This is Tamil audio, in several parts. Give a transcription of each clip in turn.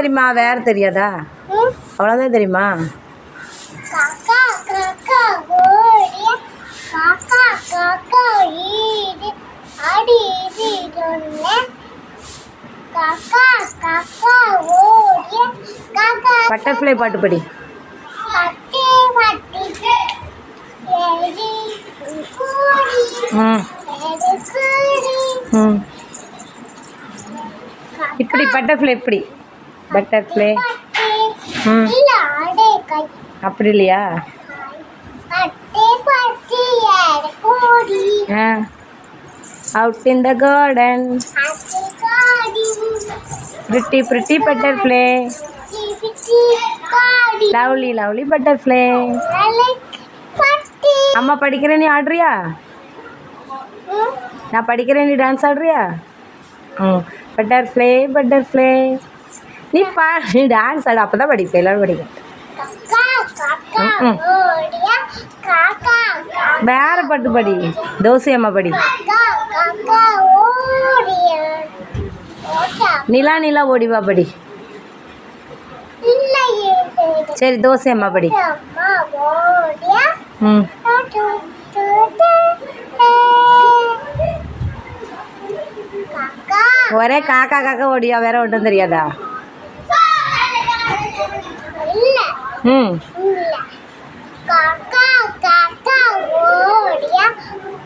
தெரியுமா? வேற தெரியாதா? அவ்வளோதான் தெரியுமா? பட்டர்ஃப்ளை பாட்டு படி. இப்படி பட்டர்ஃப்ளை இப்படி. பட்டர்ஃப்ளை பட்டி ம். அப்படி இல்லையா? ஆ. Out in the garden pretty pretty butterfly lovely lovely butterfly அம்மா படிக்கிறேன் நீ ஆடுறியா? நான் படிக்கிறேன் நீ டான்ஸ் ஆடுறியா? ம். பட்டர்ஃப்ளை பட்டர்ஃப்ளை நீ பா நீ டான்ஸ் ஆடு அப்போ தான் படிப்பேன் எல்லோரும் படிக்க வேற பாட்டு படி. தோசை அம்மா படி. நிலா நிலா ஓடிவா படி. சரி தோசை அம்மா படி. ம். ஒரே காக்கா காக்கா ஓடியா வேற ஒன்றும் தெரியாதா? ம். இல்ல காக்கா காக்கா ஓடியா.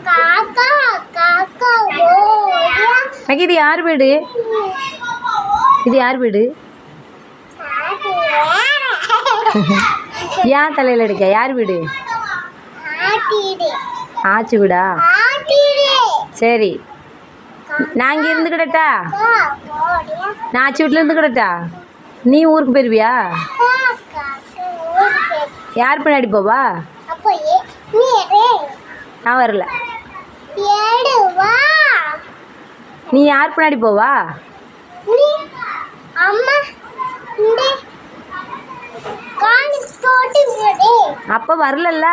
காக்கா காக்கா ஓடியா. எனக்கு இது யார் வீடு? இது யார் வீடு. ஏன் தலையில் அடிக்க? யார் வீடு? ஆச்சு வீடா? சரி. நான் இங்கே இருந்துக்கிடட்டா காக்கா ஓடியா. நான் ஆச்சி வீட்டில் இருந்துக்கிடட்டா நீ ஊருக்கு போயிருவியா? யார் பின்னாடி போவா? நான் வரல. நீ யார் பின்னாடி போவா? அப்போ வரலல்ல.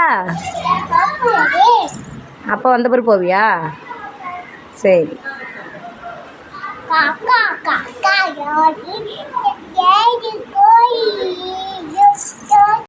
அப்போ அப்போ வந்த பிறகு போவியா? சரி.